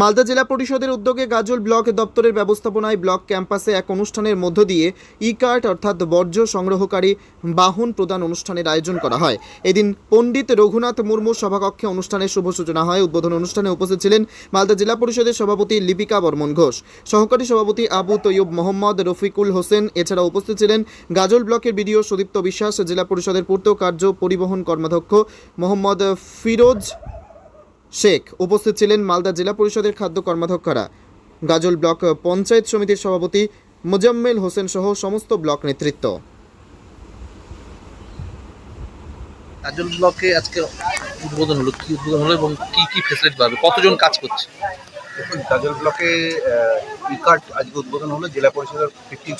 মালদা জেলা পরিষদের উদ্যোগে গাজল ব্লক দপ্তরের ব্যবস্থাপনায় ব্লক ক্যাম্পাসে এক অনুষ্ঠানের মধ্য দিয়ে ই কার্ড অর্থাৎ বর্জ্য সংগ্রহকারী বাহন প্রদান অনুষ্ঠানের আয়োজন করা হয়। এদিন পণ্ডিত রঘুনাথ মুর্মু সভাকক্ষে অনুষ্ঠানের শুভ সূচনা হয়। উদ্বোধন অনুষ্ঠানে উপস্থিত ছিলেন মালদা জেলা পরিষদের সভাপতি লিপিকা বর্মন ঘোষ, সহকারী সভাপতি আবু তৈয়ব মোহাম্মদ রফিকুল হোসেন, এছাড়া উপস্থিত ছিলেন গাজল ব্লকের বিডিও সুদীপ্ত বিশ্বাস, জেলা পরিষদের পূর্ত কার্য পরিবহন কর্মাধ্যক্ষ মোহাম্মদ ফিরোজ শেখ উপস্থিত ছিলেন মালদা জেলা পরিষদের খাদ্য কর্মাধ্যক্ষরা। গাজল ব্লক পঞ্চায়েত সমিতির সভাপতি মোজাম্মেল হোসেন সহ সমস্ত ব্লক নেতৃত্ব। কাজল ব্লকে আজকে উদ্বোধন হলো কি উদ্বোধন হলো এবং কি কি ফেসিলিটি পাবে কতজন কাজ করছে? দেখুন গাজল ব্লকে ই কার্ড আজকে উদ্বোধন হলো জেলা পরিষদের ফিফটিন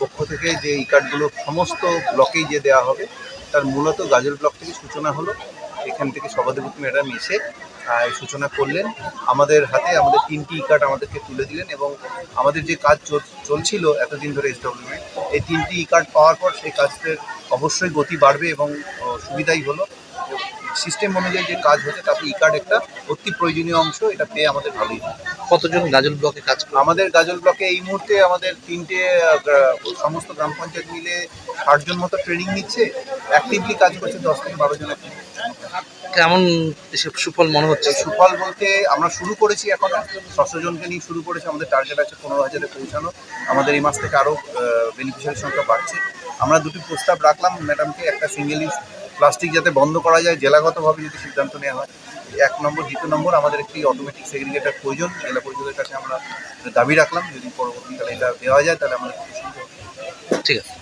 পক্ষ থেকে যে ই কার্ডগুলো সমস্ত ব্লকেই যে দেওয়া হবে তার মূলত গাজল ব্লক থেকে সূচনা হলো। এখান থেকে সভাধিপতি ম্যাডাম এসে সূচনা করলেন আমাদের হাতে আমাদের তিনটি ই কার্ড আমাদেরকে তুলে দিলেন এবং আমাদের যে কাজ চল- চলছিল এতদিন ধরে এসডব্লিউএ এই তিনটি ই কার্ড পাওয়ার পর সেই কাজের অবশ্যই গতি বাড়বে এবং সুবিধাই হলো সিস্টেম অনুযায়ী যে কাজ হচ্ছে তাতে ই কার্ড একটা অতি প্রয়োজনীয় অংশ এটা পেয়ে আমাদের ভালোই। কতজন গাজল ব্লকে কাজ করে আমাদের গাজল ব্লকে এই মুহূর্তে আমাদের তিনটে সমস্ত গ্রাম পঞ্চায়েত মিলে ষাট জন মতো ট্রেনিং নিচ্ছে অ্যাক্টিভলি কাজ করছে দশ থেকে বারো জন। কেমন সুফল মনে হচ্ছে? সুফল বলতে আমরা শুরু করেছি এখন। ছশো জনকে নিয়ে শুরু করেছি। আমাদের টার্গেট আছে পনেরো হাজারে পৌঁছানো। আমাদের এই মাস থেকে আরও বেনিফিশিয়ারি সংখ্যা বাড়ছে। আমরা দুটি প্রস্তাব রাখলাম ম্যাডামকে একটা সিঙ্গেল ইউজ প্লাস্টিক যাতে বন্ধ করা যায় জেলাগতভাবে যদি সিদ্ধান্ত নেওয়া হয়। এক নম্বর দ্বিতীয় নম্বর আমাদের একটি অটোমেটিক সেগ্রিগেটার প্রয়োজন। জেলা পরিষদের কাছে আমরা দাবি রাখলাম। যদি পরবর্তীকালে এটা দেওয়া যায় তাহলে আমাদের ঠিক আছে।